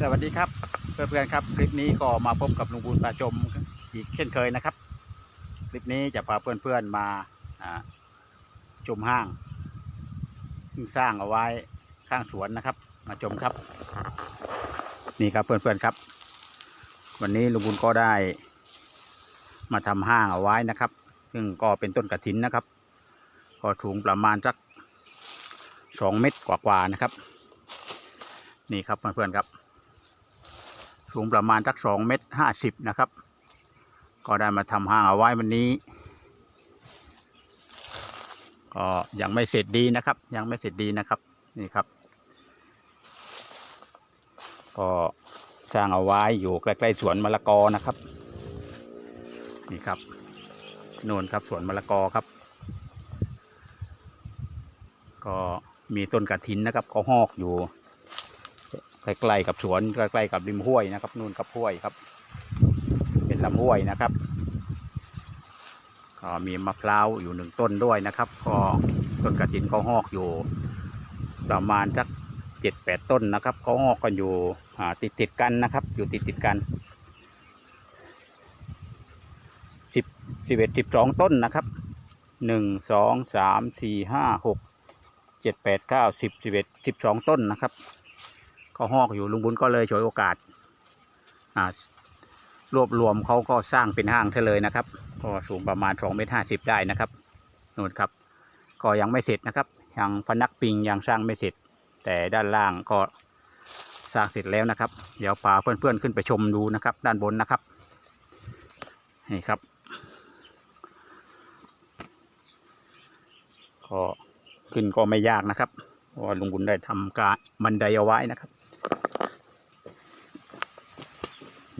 สวัสดีครับเพื่อนๆครับ คลิปนี้ก็มาพบกับลุงบุญประจมอีกเช่นเคยนะครับ คลิปนี้จะพาเพื่อนๆมาอ่าชมห้างซึ่งสร้างเอาไว้ข้างสวนนะครับ มาชมครับ นี่ครับเพื่อนๆครับ วันนี้ลุงบุญก็ได้ มาทำห้างเอาไว้นะครับ ซึ่งก็เป็นต้นกระถินนะครับ ก็สูงประมาณสักสองเมตรกว่าๆนะครับ นี่ครับเพื่อนๆครับ สูงประมาณสักสองเมตรห้าสิบนะครับ ก็ได้มาทำห้างเอาไว้วันนี้ ก็ยังไม่เสร็จดีนะครับ ยังไม่เสร็จดีนะครับนี่ครับ ก็สร้างเอาไว้อยู่ใกล้ๆสวนมะละกอนะครับ นี่ครับโน่นครับสวนมะละกอครับ ก็มีต้นกระถินนะครับก็หอกอยู่ ใกล้ๆกับสวนใกล้ๆกับริมห้วยนะครับ นู่นกับห้วยครับ เป็นลำห้วยนะครับก็มีมะพร้าวอยู่หนึ่งต้นด้วยนะครับ ก็ต้นกระถินเขาหอกอยู่ ประมาณสักเจ็ดแปดต้นนะครับเขาหอกกันอยู่ติดติดๆกันนะครับ อยู่ติดติดๆกันสิบสิบเอ็ดสิบสองต้นนะครับหนึ่งสองสามสี่ห้าหกเจ็ดแปดเก้าสิบสิบเอ็ดสิบสองต้นนะครับ เขาหอกอยู่ลุงบุญก็เลยฉวยโอกาสอ่ารวบรวมเขาก็สร้างเป็นห้างเฉลยนะครับ ก็สูงประมาณสองเมตรห้าสิบได้นะครับนู่นครับ ก็ยังไม่เสร็จนะครับยังพนักปิงยังสร้างไม่เสร็จ แต่ด้านล่างก็สร้างเสร็จแล้วนะครับ เดี๋ยวพาเพื่อนๆขึ้นไปชมดูนะครับ ด้านบนนะครับนี่ครับก็ขึ้นก็ไม่ยากนะครับเพราะว่าลุงบุญได้ทำการบันไดเอาไว้นะครับ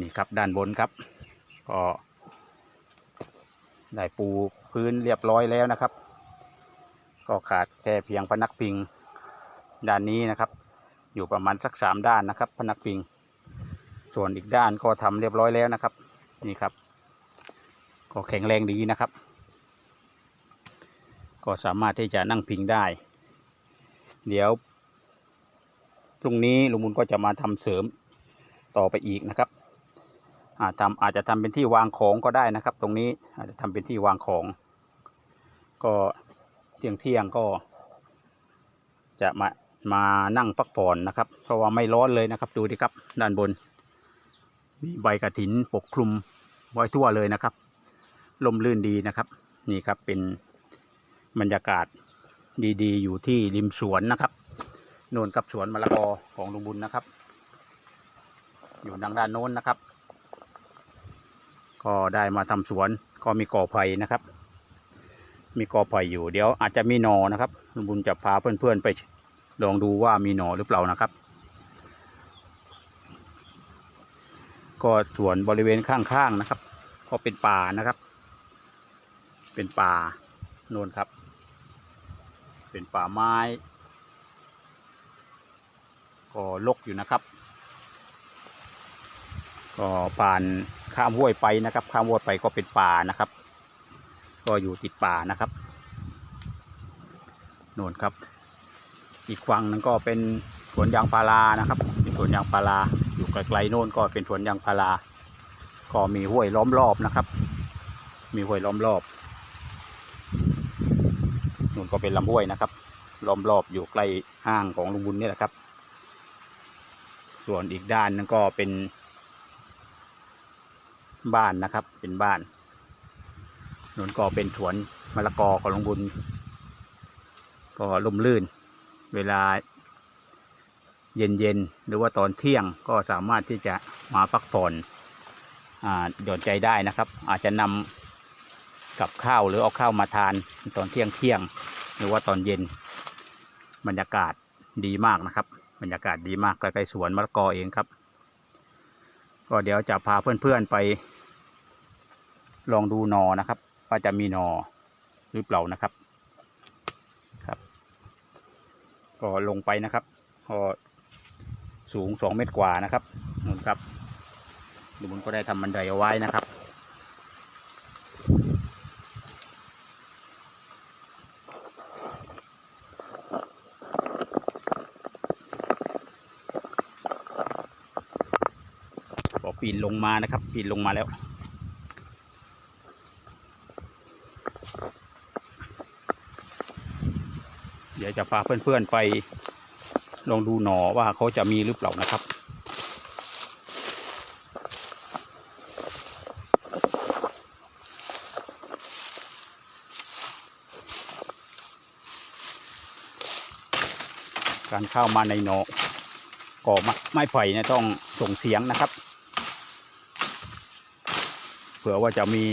นี่ครับด้านบนครับ ก็ได้ปูพื้นเรียบร้อยแล้วนะครับ ก็ขาดแค่เพียงพนักพิงด้านนี้นะครับ อยู่ประมาณสักสามด้านนะครับ พนักพิง ส่วนอีกด้านก็ทำเรียบร้อยแล้วนะครับ นี่ครับ ก็แข็งแรงดีนะครับ ก็สามารถที่จะนั่งพิงได้ เดี๋ยวพรุ่งนี้ลุงบุญก็จะมาทำเสริมต่อไปอีกนะครับ อาจทำอาจจะทำเป็นที่วางของก็ได้นะครับ ตรงนี้อาจจะทำเป็นที่วางของ ก็เที่ยงเที่ยงก็ จะมามานั่งพักผ่อนนะครับ เพราะว่าไม่ร้อนเลยนะครับ ดูดิครับ ด้านบน มีใบกระถินปกคลุมไว้ทั่วเลยนะครับลมลื่นดีนะครับ นี่ครับเป็นบรรยากาศดีๆ อยู่ที่ริมสวนนะครับโน่นกับสวนมะละกอของลุงบุญนะครับ อยู่ทางด้านโน้นนะครับ ก็ได้มาทำสวนก็มีกอไผ่นะครับ มีกอไผ่อยู่เดี๋ยวอาจจะมีหนอนะครับลุงบุญจะพาเพื่อนๆไปลองดูว่ามีหนอหรือเปล่านะครับ ก็สวนบริเวณข้างๆนะครับ ก็เป็นป่านะครับ เป็นป่าโน่นครับ เป็นป่าไม้ก็ลกอยู่นะครับ ก็ผ่าน ข้ามห้วยไปนะครับ ข้ามห้วยไปก็เป็นป่านะครับ ก็อยู่ติดป่านะครับโน่นครับ อีกฝั่งหนึงก็เป็นสวนยางพารานะครับ เป็นสวนยางพาราอยู่ไกลๆโน่นก็เป็นสวนยางพาราก็มีห้วยล้อมรอบนะครับ มีห้วยล้อมรอบนู่นก็เป็นลำห้วยนะครับ ล้อมรอบอยู่ใกล้ห้างของลุงบุญนี่แหละครับ ส่วนอีกด้านนึงก็เป็น บ้านนะครับ เป็นบ้านนนก็เป็นสวนมะละกอของหลุงบุญ ก็ลมลื่น เวลาเย็นๆหรือว่าตอนเที่ยงก็สามารถที่จะมาพักผ่อนหย่อนใจได้นะครับ อาจจะนำกับข้าวหรือเอาข้าวมาทานตอนเที่ยงเที่ยง หรือว่าตอนเย็นบรรยากาศดีมากนะครับ บรรยากาศดีมากใกล้ๆสวนมะละกอเองครับ ก็เดี๋ยวจะพาเพื่อนๆไป ลองดูนอนะครับว่าจะมีนอหรือเปล่านะครับครับ ก็ลงไปนะครับก็สูงสองเมตรกว่านะครับนู่นครับดูมันก็ได้ทำบันไดเอาไว้นะครับปีนลงมานะครับ ปีนลงมาแล้ว ดี๋ยวจะพาเพื่อนๆไปลองดูหนอว่าเขาจะมีหรือเปล่านะครับ การเข้ามาในหนอก่อไม้ไผ่เนี่ยต้องส่งเสียงนะครับ เผื่อว่าจะมี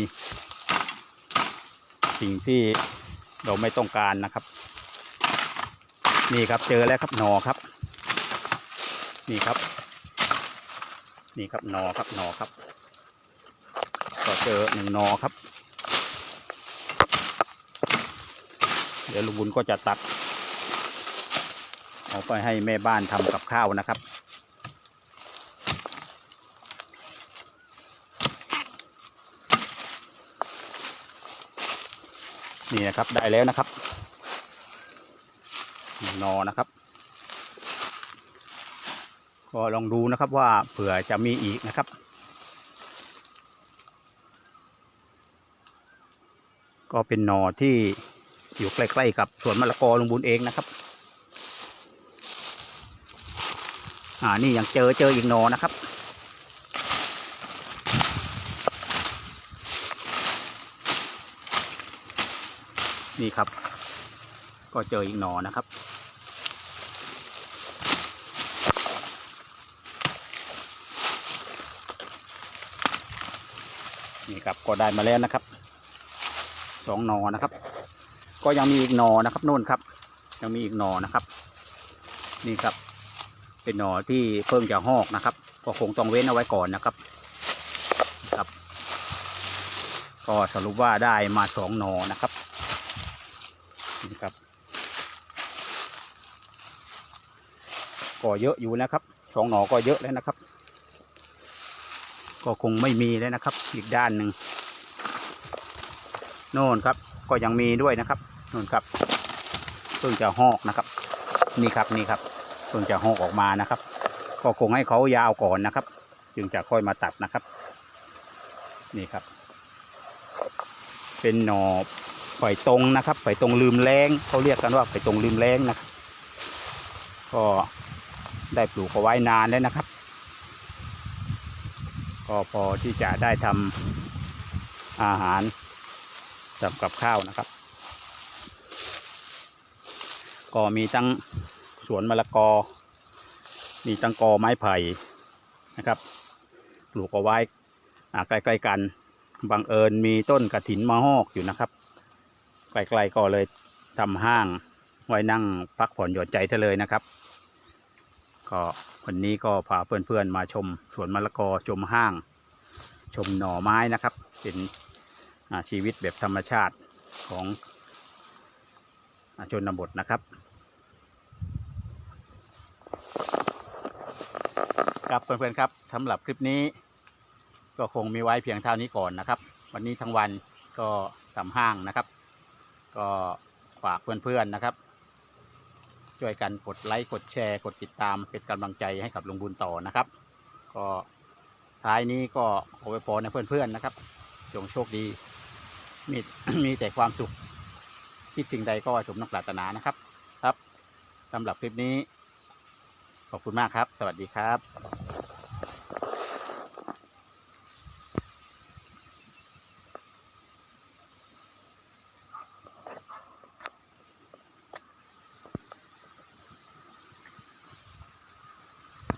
สิ่งที่เราไม่ต้องการนะครับ นี่ครับเจอแล้วครับหนอครับ นี่ครับ นี่ครับหนอครับหนอครับ ก็เจอหนึ่งหนอครับ เดี๋ยวลุงบุญก็จะตัดเอาไปให้แม่บ้านทำกับข้าวนะครับนี่นะครับได้แล้วนะครับ นอนะครับ ก็ลองดูนะครับว่าเผื่อจะมีอีกนะครับ ก็เป็นหนอที่อยู่ใกล้ๆกับสวนมะละกอลุงบุญเองนะครับ อ่านี่ยังเจอเจออีกหนอนะครับนี่ครับ ก็เจออีกหนอนะครับ นี่ครับก็ได้มาแล้วนะครับสองหนอนะครับ ก็ยังมีอีกหนอนะครับนู่นครับ ยังมีอีกหนอนะครับ นี่ครับ เป็นหนอที่เพิ่งจะหอกนะครับ ก็คงต้องเว้นเอาไว้ก่อนนะครับครับ ก็สรุปว่าได้มาสองหนอนะครับนี่ครับก็เยอะอยู่นะครับสองหนอก็เยอะแล้วนะครับ ก็คงไม่มีแล้วนะครับ อีกด้านหนึ่งโน่นครับก็ยังมีด้วยนะครับโน่นครับเพิ่งจะหอกนะครับ นี่ครับนี่ครับเพิ่งจะหอกออกมานะครับ ก็คงให้เขายาวก่อนนะครับ จึงจะค่อยมาตัดนะครับ นี่ครับ เป็นหน่อไผ่ตรงนะครับไผ่ตรงลืมแรงเขาเรียกกันว่าไผ่ตรงลืมแรงนะครับ ก็ได้ปลูกเอาไว้นานแล้วนะครับ ก็พอที่จะได้ทำอาหารทำกับข้าวนะครับ ก็มีตั้งสวนมะละกอ มีตั้งกอไม้ไผ่นะครับปลูกเอาไว้อ่าใกล้ๆกันบังเอิญมีต้นกระถินมะฮอกอยู่นะครับใกล้ๆก็เลยทำห้างไว้นั่งพักผ่อนหย่อนใจเธอเลยนะครับ ก็วันนี้ก็พาเพื่อนๆมาชมสวนมะละกอชมห้าง ชมหน่อไม้นะครับ เป็นชีวิตแบบธรรมชาติของชนบทนะครับครับเพื่อนๆครับสำหรับคลิปนี้ ก็คงมีไว้เพียงเท่านี้ก่อนนะครับ วันนี้ทั้งวันก็ทำห้างนะครับ ก็ฝากเพื่อนๆนะครับ ช่วยกันกดไลค์กดแชร์กดติดตามเป็นกำลังใจให้กับลุงบุญต่อนะครับ ก็ท้ายนี้ก็ขอไว้พรในเพื่อนๆนะครับจงโชคดีมีมีแต่ความสุขคิดสิ่งใดก็สมนักปรารถนานะครับ ครับสำหรับคลิปนี้ ขอบคุณมากครับ สวัสดีครับ